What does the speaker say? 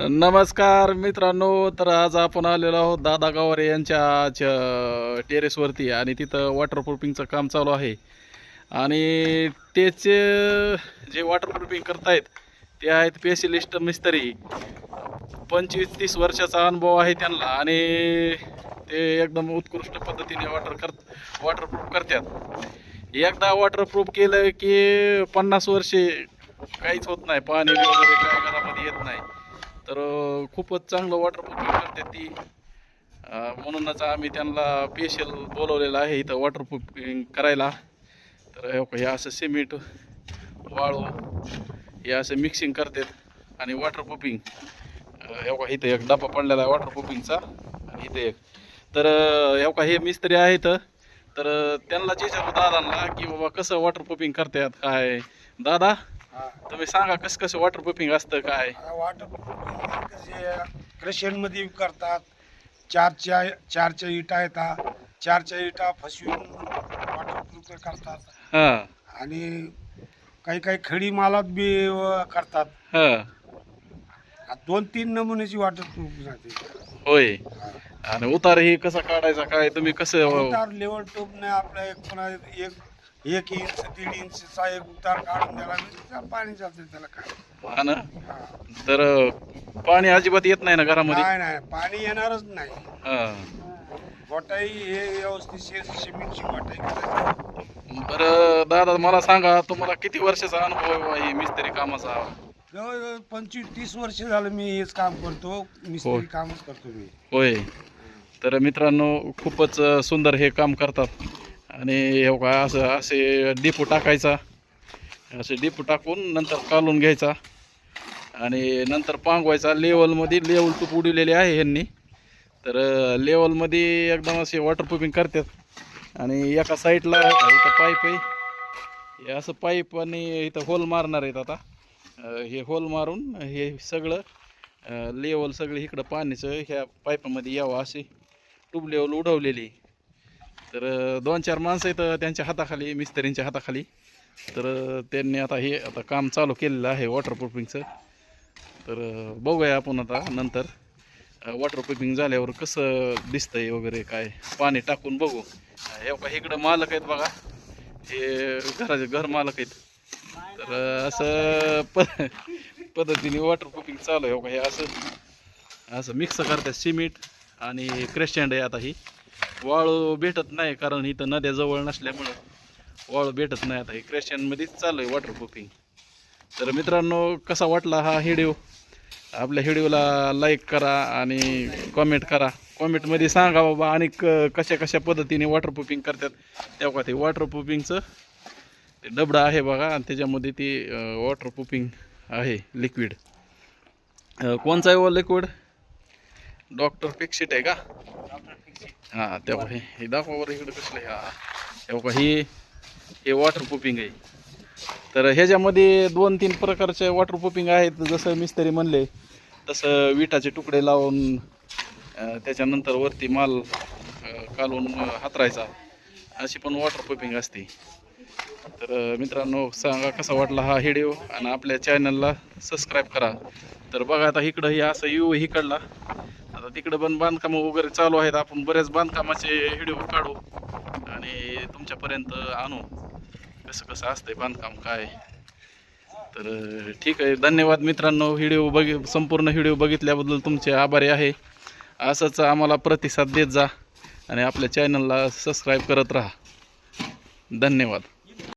नमस्कार मित्रांनो तर आज आपण आलेलो आहोत दादा गावारे यांच्या टेरेसवरती आणि तिथं वॉटरप्रूफिंगचं काम चालू आहे. आणि त्याचे जे वॉटरप्रूफिंग करतायत ते आहेत स्पेशलिस्ट मिस्त्री. पंचवीस तीस वर्षाचा अनुभव आहे त्यांना आणि ते एकदम उत्कृष्ट पद्धतीने वॉटर कर वॉटरप्रूफ करतात. एकदा वॉटरप्रूफ केलं की पन्नास वर्षे काहीच होत नाही पाणी वगैरे काय घरामध्ये येत नाही. तर खूपच चांगलं वॉटर वॉटरप्रूफिंग करते ती. म्हणूनच आम्ही त्यांना पेशल बोलवलेलं आहे इथं वॉटर वॉटरप्रूफिंग करायला. तर हे हे असं सिमेंट वाळू हे असं मिक्सिंग करतात आणि वॉटरप्रूफिंग हे बघा इथं एक डबा पडलेला आहे वॉटरप्रूफिंगचा आणि इथे एक. तर एवका हे मिस्त्री आहेत. तर त्यांना त्यांनाच विचारू दादांना की बाबा कसं वॉटरप्रूफिंग करतात काय? दादा? तुम्ही सांगा कसं कसं वॉटरप्रूफिंग असतं काय? वॉटर कसे क्रशनमध्ये करतात. चारच्या चारच्या इटा येतात चारच्या इटा फसवून वॉटरप्रूफ करतात. हां. आणि काही काही खडी मालात बी अ, करतात. हां. दोन तीन नमुन्याची वॉटरप्रूफ जाते. होय. आणि उतार ही कसा काढायचा काय तुम्ही कसं उतार लेवल टोपने आपल्या एक पुन्हा एक एक इंच दीड इंचचा एक उतार काढून द्यायला त्याला पाणी जाते त्याला काय हा ना? हा. तर पाणी अजिबात येत नाही ना घरामध्ये? नाही नाही पाणी येणारच नाही. हा. गोटाई हे व्यवस्थित सिमेंटची गोटाई करायची. बरं दादा मला सांगा तुम्हाला किती वर्षाचा अनुभव आहे बुवा हे मिस्त्री कामाचा? जवळजवळ पंचवीस तीस वर्ष झालं मी हेच काम करतो. मिस्त्री कामच करतो मी. होय. तर मित्रांनो खूपच अ, सुंदर हे काम करतात. आणि हे का असं असे डिपो टाकायचा. असे डिपू टाकून नंतर कालून घ्यायचा. आणि नंतर पांगवायचा. लेवलमध्ये लेवल तूप उडवलेले आहे ह्यांनी. तर लेवलमध्ये एकदम असे वॉटरप्रूफिंग करतात. आणि एका साईडला इथं पाईप आहे. हे असं पाईप आणि इथं होल मारणार आहेत आता. हे होल मारून हे सगळं लेवल सगळं इकडं पाण्याचं ह्या पाईपामध्ये यावं अशी ट्यूब लेवल उडवलेली. तर दोन चार माणसं आहेत त्यांच्या हाताखाली मिस्त्रींच्या हाताखाली. तर त्यांनी आता हे आता काम चालू केलेलं आहे वॉटरप्रूफिंगचं तर बघूया आपण आता नंतर वॉटरप्रूफिंग झाल्यावर कसं दिसतंय वगैरे काय? पाणी टाकून बघू. हे बघा इकडं मालक आहेत बघा. हे घराचे घर मालक आहेत. तर असं प पद्धतीने वॉटरप्रूफिंग चालू आहे हो का हे असं असं मिक्स करतात सिमेंट आणि क्रेस्टँड आहे आता ही. वाळू भेटत नाही कारण इथं नद्या जवळ नसल्यामुळं वाळू भेटत नाही. आता हे क्रेस्टँडमध्येच चालू आहे वॉटरप्रूफिंग तर मित्रांनो कसा वाटला हा व्हिडिओ? आपल्या व्हिडिओला लाईक करा आणि कॉमेंट करा. कॉमेंटमध्ये सांगा बाबा आणि क कशा कशा पद्धतीने वॉटरप्रूफिंग करतात. तेव्हा ते वॉटरप्रूफिंगचं ते डबडा आहे बघा आणि त्याच्यामध्ये ते वॉटरप्रूफिंग आहे लिक्विड कोणचा आहे व लिक्विड डॉक्टर फिक्सिट आहे का? हां तेव्हा हे हे दाखवा बरं इकडे कसलं हा. तेव्हा हे हे वॉटरप्रूफिंग आहे. तर ह्याच्यामध्ये दोन तीन प्रकारचे वॉटरप्रूफिंग आहेत. जसं मिस्त्री म्हणले तसं विटाचे तुकडे लावून त्याच्यानंतर वरती माल कालवून हातरायचा. अशी पण वॉटरप्रूफिंग असते. तर मित्रांनो सांगा कसा वाटला हा व्हिडिओ आणि आपल्या चॅनलला सबस्क्राईब करा. तर बघा आता इकडं हे असं यू इकडला आता तिकडं पण बांधकाम वगैरे चालू आहेत. आपण बऱ्याच बांधकामाचे व्हिडिओ काढू आणि तुमच्यापर्यंत आणू. कसं कसं असतंय बांधकाम काय. तर ठीक आहे. धन्यवाद मित्रांनो. व्हिडिओ बघि संपूर्ण व्हिडिओ बघितल्याबद्दल तुमचे आभारी आहे. असंच आम्हाला प्रतिसाद देत जा आणि आपल्या चॅनलला सबस्क्राईब करत राहा. धन्यवाद.